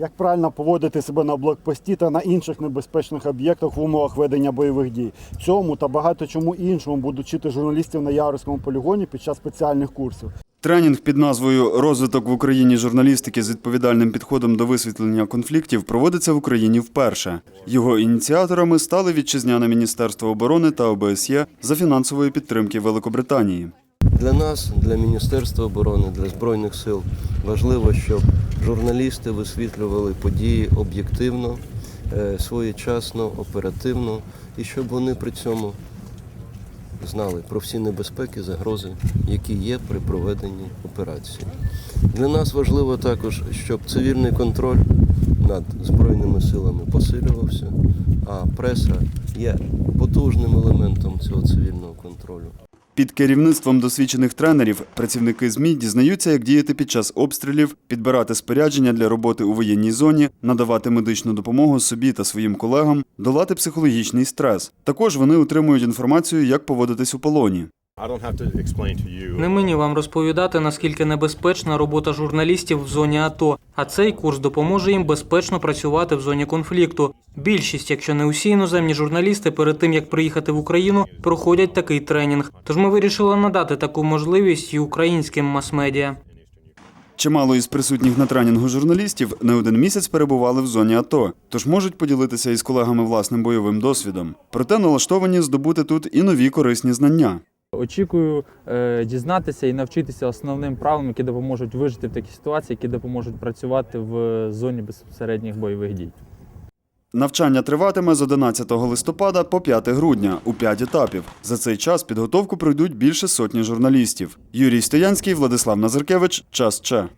як правильно поводити себе на блокпості та на інших небезпечних об'єктах в умовах ведення бойових дій. Цьому та багато чому іншому будуть вчити журналістів на Яворському полігоні під час спеціальних курсів. Тренінг під назвою Розвиток в Україні журналістики з відповідальним підходом до висвітлення конфліктів проводиться в Україні вперше. Його ініціаторами стали вітчизняне Міністерство оборони та ОБСЄ за фінансової підтримки Великобританії. Для нас, для Міністерства оборони, для Збройних сил важливо, щоб журналісти висвітлювали події об'єктивно, е, своєчасно, оперативно, і щоб вони при цьому знали про всі небезпеки, загрози, які є при проведенні операції. Для нас важливо також, щоб цивільний контроль над Збройними силами посилювався, а преса є потужним елементом цього цивільного контролю. Під керівництвом досвідчених тренерів працівники ЗМІ дізнаються, як діяти під час обстрілів, підбирати спорядження для роботи у воєнній зоні, надавати медичну допомогу собі та своїм колегам, долати психологічний стрес. Також вони отримують інформацію, як поводитись у полоні. I don't have to explain to you. Не мені вам розповідати, наскільки небезпечна робота журналістів в зоні АТО, а цей курс допоможе їм безпечно працювати в зоні конфлікту. Більшість, якщо не усі іноземні журналісти, перед тим як приїхати в Україну, проходять такий тренінг. Тож ми вирішили надати таку можливість і українським мас-медіа. Чимало із присутніх на тренінгу журналістів не один місяць перебували в зоні АТО, тож можуть поділитися із колегами власним бойовим досвідом. Проте налаштовані здобути тут і нові корисні знання. Очікую е, дізнатися і навчитися основним правилам, які допоможуть вижити в такій ситуації, які допоможуть працювати в зоні безпосередніх бойових дій. Навчання триватиме з 11 листопада по 5 грудня у 5 етапів. За цей час підготовку пройдуть більше сотні журналістів. Юрій Стоянський, Владислав Назаркевич. Час Че.